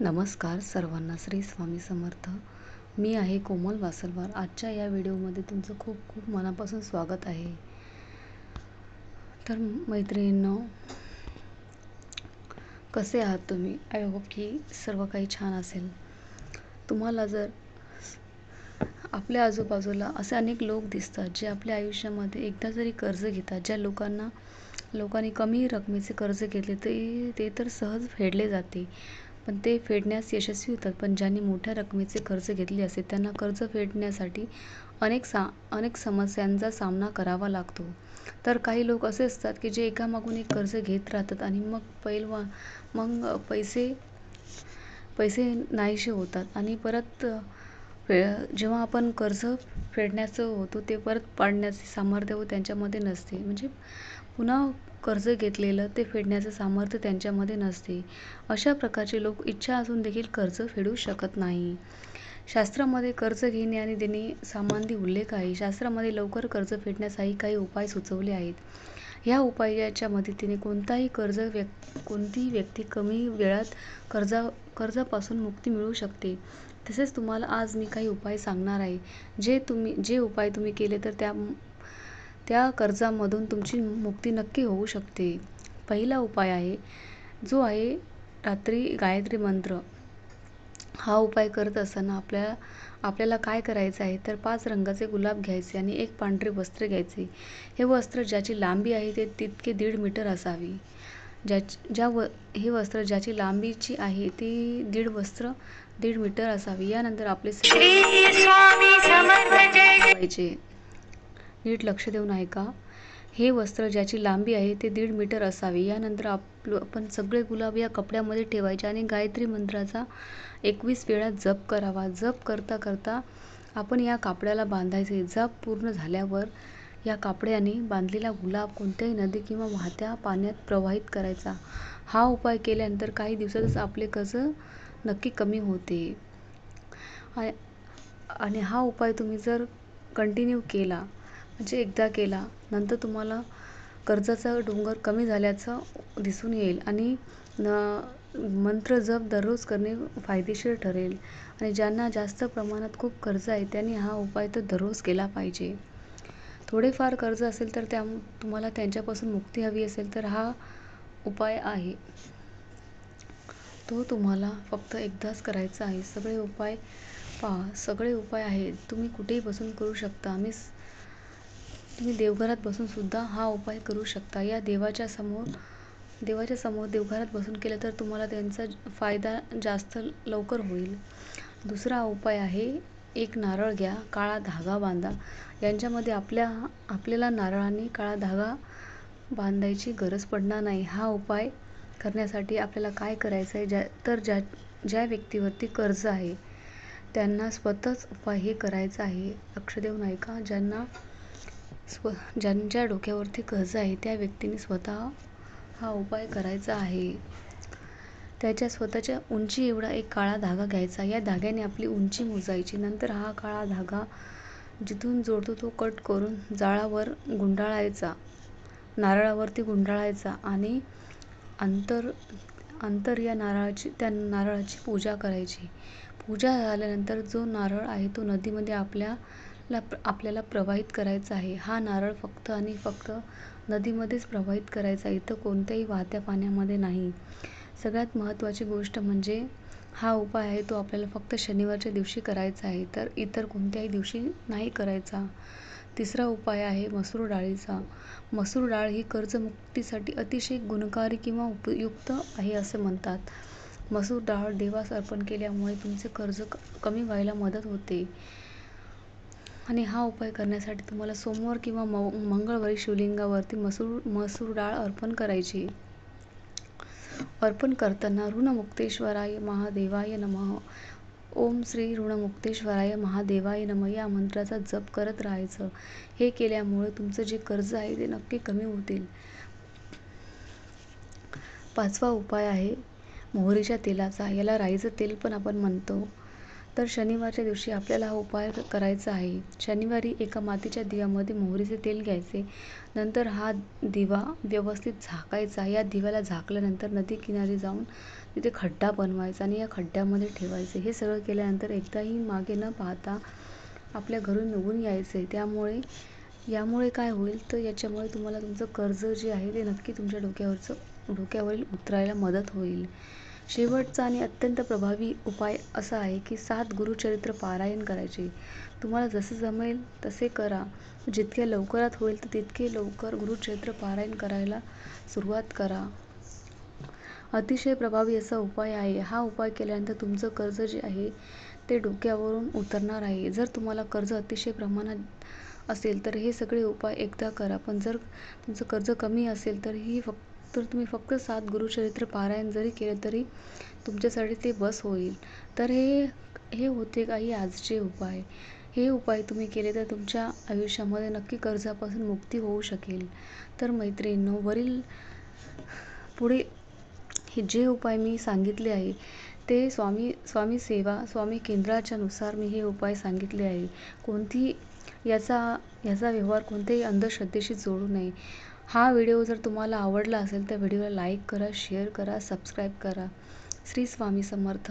नमस्कार सर्वांना श्री स्वामी समर्थ. मी आहे कोमल वासलवार. आजच्या या व्हिडिओमध्ये तुमचं खूप खूप मनापासून स्वागत आहे. तर मैत्रिणींनो कसे आहात तुम्ही? आय होप की सर्व काही छान असेल. तुम्हाला जर आपल्या आजूबाजूला असे अनेक लोक दिसतात जे आपल्या आयुष्यामध्ये एकदा जरी कर्ज घेतात ज्या लोकांना लोकांनी कमी रकमेचे कर्ज घेतले ते ते तर सहज फेडले जाते. पण ते फेडण्यास यशस्वी होतात. पण ज्यांनी मोठ्या रकमेचे कर्ज घेतले असते त्यांना कर्ज फेडण्यासाठी अनेक सा अनेक समस्यांचा सामना करावा लागतो. तर काही लोक असे असतात की जे एकामागून एक कर्ज घेत राहतात आणि मग पैलवा मग पैसे पैसे नाहीसे होतात आणि परत जेव्हा आपण कर्ज फेडण्याचं होतो ते परत पाडण्याचे सामर्थ्य व त्यांच्यामध्ये नसते. म्हणजे पुन्हा कर्ज घेतलेलं ते फेडण्याचं सामर्थ्य त्यांच्यामध्ये नसते. अशा प्रकारचे लोक इच्छा असून देखील कर्ज फेडू शकत नाही. शास्त्रामध्ये कर्ज घेणे आणि देणे संबंधी उल्लेख आहे. शास्त्रामध्ये लवकर कर्ज फेडण्यासाठी काही उपाय सुचवले आहेत. ह्या उपायाच्या मदतीने कोणताही कर्ज व्यक् कोणतीही व्यक्ती कमी वेळात कर्जा कर्जापासून मुक्ती मिळू शकते. तसेच तुम्हाला आज मी काही उपाय सांगणार आहे. जे तुम्ही जे उपाय तुम्ही केले तर त्या कर्जामधून तुमची मुक्ती नक्की होऊ शकते. पहिला उपाय आहे जो आहे रात्री गायत्री मंत्र. हा उपाय करत असताना आपल्या आपल्याला काय करायचं आहे तर पाच रंगाचे गुलाब घ्यायचे आणि एक पांढरे वस्त्र घ्यायचे. हे वस्त्र ज्याची लांबी आहे ते तितके दीड मीटर असावी. ज्या ज्या व हे वस्त्र ज्याची लांबीची आहे ती दीड वस्त्र दीड मीटर असावी. यानंतर आपले नीट लक्ष देऊन ऐका. हे वस्त्र ज्याची लांबी आहे ते दीड मीटर असावे. यानंतर आपलं आपण सगळे गुलाब या कपड्यामध्ये ठेवायचे आणि गायत्री मंत्राचा एकवीस वेळा जप करावा. जप करता करता आपण या कापड्याला बांधायचे. जप पूर्ण झाल्यावर या कापड्याने बांधलेला गुलाब कोणत्याही नदी किंवा वाहत्या पाण्यात प्रवाहित करायचा. हा उपाय केल्यानंतर काही दिवसातच आपले कर्ज नक्की कमी होते. आणि हा उपाय तुम्ही जर कंटिन्यू केला म्हणजे एकदा केला नंतर तुम्हाला कर्जाचा डोंगर कमी झाल्याचं दिसून येईल आणि न मंत्र जप दररोज करणे फायदेशीर ठरेल. आणि ज्यांना जास्त प्रमाणात खूप कर्ज आहे त्यांनी हा उपाय तर दररोज केला पाहिजे. थोडेफार कर्ज असेल तर त्या तुम्हाला त्यांच्यापासून मुक्ती हवी असेल तर हा उपाय आहे. तो तुम्हाला फक्त एकदाच करायचा आहे. सगळे उपाय पहा. सगळे उपाय आहेत. तुम्ही कुठेही बसून करू शकता. मी तुम्ही देवघरात बसून सुद्धा हा उपाय करू शकता. या देवाच्या समोर देवाच्या समोर देवघरात बसून केलं तर तुम्हाला त्यांचा फायदा जास्त लवकर होईल. दुसरा उपाय आहे एक नारळ घ्या काळा धागा बांधा. यांच्यामध्ये आपल्या आपल्याला नारळाने काळा धागा बांधायची गरज पडणार नाही. हा उपाय करण्यासाठी आपल्याला काय करायचं आहे? ज्या तर ज्या ज्या व्यक्तीवरती कर्ज आहे त्यांना स्वतःच उपाय हे करायचा आहे. लक्ष देऊन ऐका ज्यांना स्व ज्यांच्या डोक्यावरती कर्ज आहे त्या व्यक्तीने स्वतः हा उपाय करायचा आहे. त्याच्या स्वतःच्या उंची एवढा एक काळा धागा घ्यायचा. या धाग्याने आपली उंची मोजायची. नंतर हा काळा धागा जिथून जोडतो तो कट करून जाळावर गुंडाळायचा. नारळावरती गुंडाळायचा आणि अंतर अंतर या नारळाची त्या नारळाची पूजा करायची. पूजा झाल्यानंतर जो नारळ आहे तो नदीमध्ये आपल्या आपल्याला आपल्याला प्रवाहित करायचा आहे. हा नारळ फक्त आणि फक्त नदीमध्येच प्रवाहित करायचा इथं कोणत्याही वाहत्या पाण्यामध्ये नाही. सगळ्यात महत्त्वाची गोष्ट म्हणजे हा उपाय आहे तो आपल्याला फक्त शनिवारच्या दिवशी करायचा आहे. तर इतर कोणत्याही दिवशी नाही करायचा. तिसरा उपाय आहे मसूर डाळीचा. मसूर डाळ ही कर्जमुक्तीसाठी अतिशय गुणकारी किंवा उपयुक्त आहे असे म्हणतात. मसूर डाळ देवास अर्पण केल्यामुळे तुमचे कर्ज क कमी व्हायला मदत होते. आणि हा उपाय करण्यासाठी तुम्हाला सोमवार किंवा म मंगळवारी शिवलिंगावरती मसूर मसूर डाळ अर्पण करायची. अर्पण करताना ऋणमुक्तेश्वराय महादेवाय नमः. ओम श्री ऋणमुक्तेश्वराय महादेवाय नमः. या मंत्राचा जप करत राहायचं. हे केल्यामुळे तुमचं जे कर्ज आहे ते नक्की कमी होतील. पाचवा उपाय आहे मोहरीच्या तेलाचा. याला राईचं तेल पण आपण म्हणतो. तर शनिवारच्या दिवशी आपल्याला हा उपाय करायचा आहे. शनिवारी एका मातीच्या दिव्यामध्ये मोहरीचे तेल घ्यायचे. नंतर हा दिवा व्यवस्थित झाकायचा. या दिव्याला झाकल्यानंतर नदी किनारी जाऊन तिथे खड्डा बनवायचा आणि या खड्ड्यामध्ये ठेवायचे. हे सगळं केल्यानंतर एकदाही मागे न पाहता आपल्या घरून निघून यायचे. त्यामुळे यामुळे काय होईल? तर याच्यामुळे तुम्हाला तुमचं कर्ज जे आहे ते नक्की तुमच्या डोक्यावरचं डोक्यावरील उतरायला मदत होईल. शेवटचा आणि अत्यंत प्रभावी उपाय असा आहे की सात गुरुचरित्र पारायण करायचे. तुम्हाला जसं जमेल तसे करा. जितके लवकरात होईल तर तितके लवकर गुरुचरित्र पारायण करायला सुरुवात करा. अतिशय प्रभावी असा उपाय आहे. हा उपाय केल्यानंतर तुमचं कर्ज जे आहे ते डोक्यावरून उतरणार आहे. जर तुम्हाला कर्ज अतिशय प्रमाणात असेल तर हे सगळे उपाय एकदा करा. पण जर तुमचं कर्ज कमी असेल तर ही फक्त तर तुम्ही फक्त सात गुरुचरित्र पारायण जरी केलं तरी तुमच्यासाठी ते बस होईल. तर हे हे होते काही आजचे उपाय. हे उपाय तुम्ही केले तर तुमच्या आयुष्यामध्ये नक्की कर्जापासून मुक्ती होऊ शकेल. तर मैत्रिणींनो वरील पुढे हे जे उपाय मी सांगितले आहे ते स्वामी स्वामी सेवा स्वामी केंद्राच्या नुसार मी हे उपाय सांगितले आहे. कोणती याचा याचा व्यवहार कोणत्याही अंधश्रद्धेशी जोडू नये. हा व्हिडिओ जर तुम्हाला आवडला असेल तर व्हिडिओला लाईक करा शेअर करा सबस्क्राईब करा. श्री स्वामी समर्थ.